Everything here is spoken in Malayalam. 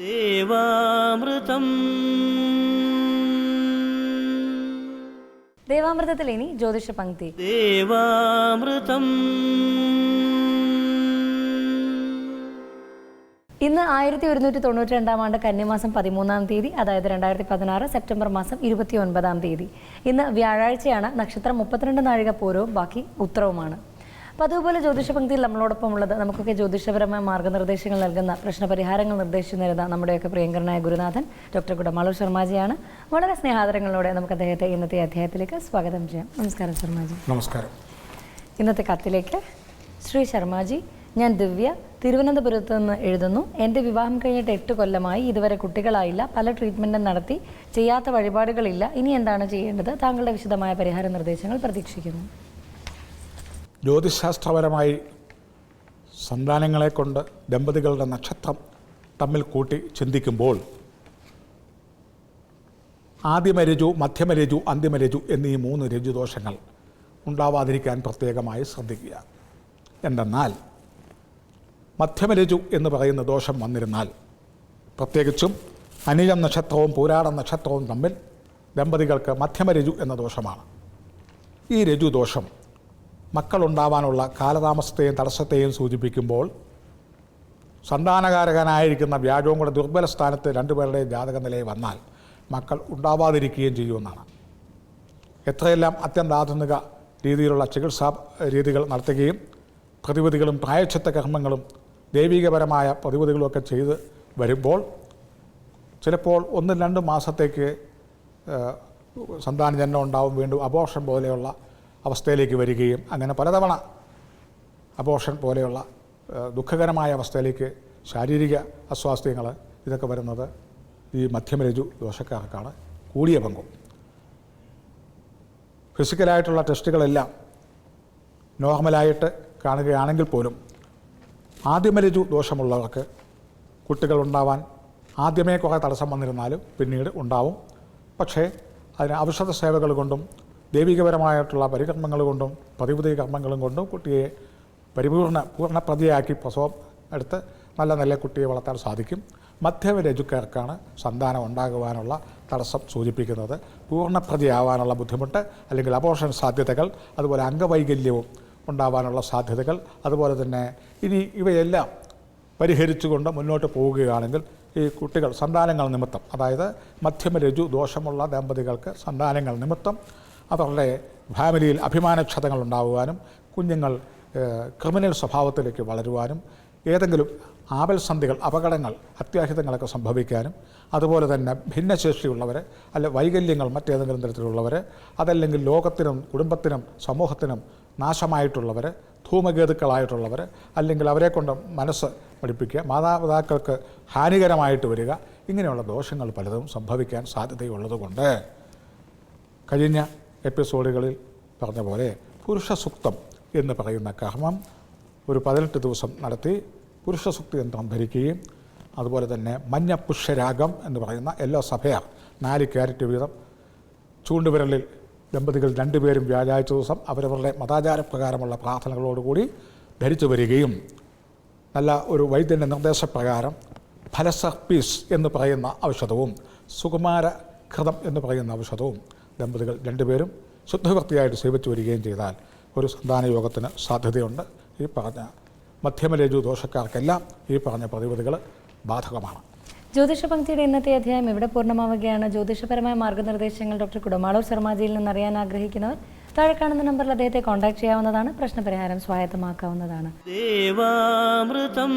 ദേവാമൃതം. ദേവാമൃതത്തിൽ ഇനി ജ്യോതിഷ പങ്ക്തി. ദേവാമൃതം. ഇന്ന് ആയിരത്തി ഒരുന്നൂറ്റി തൊണ്ണൂറ്റി രണ്ടാം ആണ്ട് കന്നിമാസം പതിമൂന്നാം തീയതി അതായത് രണ്ടായിരത്തി പതിനാറ് സെപ്റ്റംബർ മാസം ഇരുപത്തി ഒൻപതാം തീയതി. ഇന്ന് വ്യാഴാഴ്ചയാണ് നക്ഷത്രം മുപ്പത്തിരണ്ട് നാഴിക പൂരവും ബാക്കി ഉത്തരവുമാണ് അപ്പോൾ അതുപോലെ ജ്യോതിഷ പങ്ക്തിയിൽ നമ്മളോടൊപ്പം ഉള്ളത് നമുക്കൊക്കെ ജ്യോതിഷപരമായ മാർഗനിർദ്ദേശങ്ങൾ നൽകുന്ന പ്രശ്നപരിഹാരങ്ങൾ നിർദ്ദേശിച്ചു തരുന്ന നമ്മുടെയൊക്കെ പ്രിയങ്കരനായ ഗുരുനാഥൻ ഡോക്ടർ കുടമാളൂർ ശർമാജിയാണ്. വളരെ സ്നേഹാദരങ്ങളോടെ നമുക്ക് അദ്ദേഹത്തെ ഇന്നത്തെ അധ്യായത്തിലേക്ക് സ്വാഗതം ചെയ്യാം. നമസ്കാരം ശർമാജി. നമസ്കാരം. ഇന്നത്തെ കത്തിലേക്ക് ശ്രീ ശർമാജി ഞാൻ ദിവ്യ തിരുവനന്തപുരത്ത് നിന്ന് എഴുതുന്നു. എന്റെ വിവാഹം കഴിഞ്ഞിട്ട് എട്ട് കൊല്ലമായി ഇതുവരെ കുട്ടികളായില്ല പല ട്രീറ്റ്മെന്റും നടത്തി ചെയ്യാത്ത വഴിപാടുകളില്ല. ഇനി എന്താണ് ചെയ്യേണ്ടത്? താങ്കളുടെ വിശദമായ പരിഹാര നിർദ്ദേശങ്ങൾ പ്രതീക്ഷിക്കുന്നു. ജ്യോതിശാസ്ത്രപരമായി സന്താനങ്ങളെ കൊണ്ട് ദമ്പതികളുടെ നക്ഷത്രം തമ്മിൽ കൂട്ടി ചിന്തിക്കുമ്പോൾ ആദ്യമരജു മധ്യമരജു അന്തിമരജു എന്നീ മൂന്ന് രജുദോഷങ്ങൾ ഉണ്ടാവാതിരിക്കാൻ പ്രത്യേകമായി ശ്രദ്ധിക്കുക. എന്തെന്നാൽ മധ്യമരജു എന്ന് പറയുന്ന ദോഷം വന്നിരുന്നാൽ പ്രത്യേകിച്ചും അനിഴം നക്ഷത്രവും പൂരാടം നക്ഷത്രവും തമ്മിൽ ദമ്പതികൾക്ക് മധ്യമരജു എന്ന ദോഷമാണ്. ഈ രജുദോഷം മക്കളുണ്ടാവാനുള്ള കാലതാമസത്തെയും തടസ്സത്തെയും സൂചിപ്പിക്കുമ്പോൾ സന്താനകാരകനായിരിക്കുന്ന വ്യാജവും കൂടെ ദുർബല സ്ഥാനത്ത് രണ്ടുപേരുടെയും ജാതക നിലയിൽ വന്നാൽ മക്കൾ ഉണ്ടാവാതിരിക്കുകയും ചെയ്യുമെന്നാണ് എത്രയെല്ലാം അത്യന്താധുനിക രീതിയിലുള്ള ചികിത്സാ രീതികൾ നടത്തുകയും പ്രതിവിധികളും പ്രായച്ചിത്ത കർമ്മങ്ങളും ദൈവികപരമായ പ്രതിവിധികളുമൊക്കെ ചെയ്ത് വരുമ്പോൾ ചിലപ്പോൾ ഒന്നും രണ്ട് മാസത്തേക്ക് ഏഹ്, സന്താന ജന്മം ഉണ്ടാവും വീണ്ടും അബോർഷൻ പോലെയുള്ള അവസ്ഥയിലേക്ക് വരികയും അങ്ങനെ പലതവണ അബോഷൻ പോലെയുള്ള ദുഃഖകരമായ അവസ്ഥയിലേക്ക് ശാരീരിക അസ്വാസ്ഥ്യങ്ങൾ ഇതൊക്കെ വരുന്നത് ഈ മധ്യമരജു ദോഷക്കാർക്കാണ് കൂടിയ പങ്കും. ഫിസിക്കലായിട്ടുള്ള ടെസ്റ്റുകളെല്ലാം നോർമലായിട്ട് കാണുകയാണെങ്കിൽ പോലും ആദ്യമരജു ദോഷമുള്ളവർക്ക് കുട്ടികൾ ഉണ്ടാവാൻ ആദ്യമേ കുറേ തടസ്സം വന്നിരുന്നാലും പിന്നീട് ഉണ്ടാവും. പക്ഷേ അതിന് ഔഷധ സേവകൾ കൊണ്ടും ദൈവികപരമായിട്ടുള്ള പരികർമ്മങ്ങൾ കൊണ്ടും പ്രതിവിധി കർമ്മങ്ങളും കൊണ്ടും കുട്ടിയെ പരിപൂർണ പൂർണപ്രതിയാക്കി പ്രസവം എടുത്ത് നല്ല നല്ല കുട്ടിയെ വളർത്താൻ സാധിക്കും. മധ്യവരജുക്കാർക്കാണ് സന്താനം ഉണ്ടാകുവാനുള്ള തടസ്സം സൂചിപ്പിക്കുന്നത്. പൂർണപ്രതിയാവാനുള്ള ബുദ്ധിമുട്ട് അല്ലെങ്കിൽ അപോഷൻ സാധ്യതകൾ അതുപോലെ അംഗവൈകല്യവും ഉണ്ടാവാനുള്ള സാധ്യതകൾ അതുപോലെ തന്നെ ഇനി ഇവയെല്ലാം പരിഹരിച്ചുകൊണ്ട് മുന്നോട്ട് പോവുകയാണെങ്കിൽ ഈ കുട്ടികൾ സന്താനങ്ങൾ നിമിത്തം അതായത് മധ്യമരജു ദോഷമുള്ള ദമ്പതികൾക്ക് സന്താനങ്ങൾ നിമിത്തം അവരുടെ ഫാമിലിയിൽ അഭിമാനക്ഷതങ്ങൾ ഉണ്ടാവുവാനും കുഞ്ഞുങ്ങൾ ക്രിമിനൽ സ്വഭാവത്തിലേക്ക് വളരുവാനും ഏതെങ്കിലും ആപൽസന്ധികൾ അപകടങ്ങൾ അത്യാഹിതങ്ങളൊക്കെ സംഭവിക്കാനും അതുപോലെ തന്നെ ഭിന്നശേഷിയുള്ളവർ അല്ലെ വൈകല്യങ്ങൾ മറ്റേതെങ്കിലും തരത്തിലുള്ളവർ അതല്ലെങ്കിൽ ലോകത്തിനും കുടുംബത്തിനും സമൂഹത്തിനും നാശമായിട്ടുള്ളവർ ധൂമകേതുക്കളായിട്ടുള്ളവർ അല്ലെങ്കിൽ അവരെ കൊണ്ട് മനസ്സ് പഠിപ്പിക്കുക മാതാപിതാക്കൾക്ക് ഹാനികരമായിട്ട് വരിക ഇങ്ങനെയുള്ള ദോഷങ്ങൾ പലതും സംഭവിക്കാൻ സാധ്യതയുള്ളതുകൊണ്ട്. കഴിഞ്ഞ എപ്പിസോഡുകളിൽ പറഞ്ഞ പോലെ പുരുഷ സുക്തം എന്ന് പറയുന്ന കർമ്മം ഒരു പതിനെട്ട് ദിവസം നടത്തി പുരുഷ സുക്തി യന്ത്രം ധരിക്കുകയും അതുപോലെ തന്നെ മഞ്ഞ പുഷ്യരാഗം എന്ന് പറയുന്ന എല്ലോ സഭയർ നാല് ക്യാരറ്റ് വീതം ചൂണ്ടുവിരലിൽ ദമ്പതികൾ രണ്ടുപേരും വ്യാഴാഴ്ച ദിവസം അവരവരുടെ മതാചാരപ്രകാരമുള്ള പ്രാർത്ഥനകളോടുകൂടി ധരിച്ചു വരികയും നല്ല ഒരു വൈദ്യന്റെ നിർദ്ദേശപ്രകാരം ഫലസർപ്പീസ് എന്ന് പറയുന്ന ഔഷധവും സുകുമാരഘൃതം എന്ന് പറയുന്ന ഔഷധവും ദമ്പതികൾ രണ്ടുപേരും ശുദ്ധവൃത്തിയായിട്ട് സേവിച്ചു വരികയും ചെയ്താൽ ഒരു സന്താന യോഗത്തിന് സാധ്യതയുണ്ട്. ഈ പറഞ്ഞ മധ്യമരജു ദോഷക്കാർക്കെല്ലാം ഈ പറഞ്ഞ പ്രതിവിധികൾ ബാധകമാണ്. ജ്യോതിഷ പങ്ക്തിയുടെ ഇന്നത്തെ അധ്യായം ഇവിടെ പൂർണമാവുകയാണ്? ജ്യോതിഷപരമായ മാർഗനിർദ്ദേശങ്ങൾ ഡോക്ടർ കുടമാളൂർ ശർമാജിയിൽ നിന്ന് അറിയാൻ ആഗ്രഹിക്കുന്നവർ താഴെ കാണുന്ന നമ്പറിൽ അദ്ദേഹത്തെ കോൺടാക്ട് ചെയ്യാവുന്നതാണ്. പ്രശ്നപരിഹാരം സ്വായത്തമാക്കാവുന്നതാണ്. ദേവാമൃതം